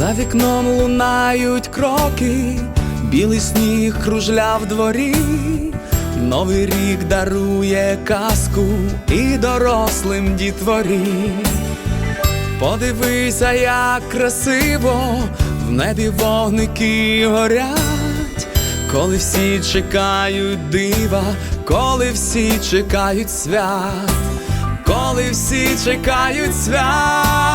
вікном лунають кроки, білий сніг кружля в дворі, Новий рік дарує казку і дорослим дітворі. Подивися, як красиво в небі вогники горять, коли всі чекають дива, коли всі чекають свят, коли всі чекають свят.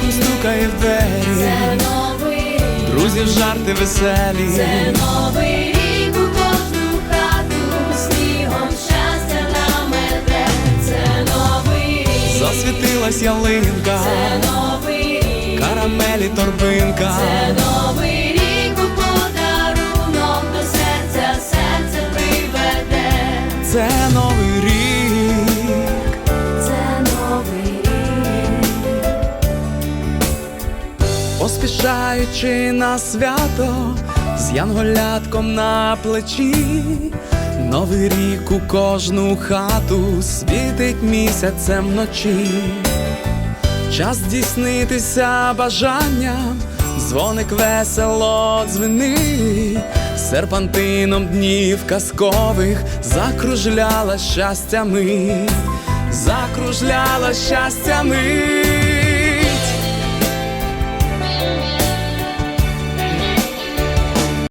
Сміхом стукає в двері, це новий рік, друзів жарти веселі. це новий рік у кожну хату, снігом щастя намете, це новий рік, Засвітилась ялинка, це новий рік, карамелі торбинка. це новий рік у подарунок. До серця, серце приведе, Це новий рік. Поспішаючи на свято з янголятком на плечі, Новий рік у кожну хату світить місяцем вночі. Час здійснитися бажанням, дзвоник весело дзвенить, серпантином днів казкових закружляла щастями, закружляла щастями.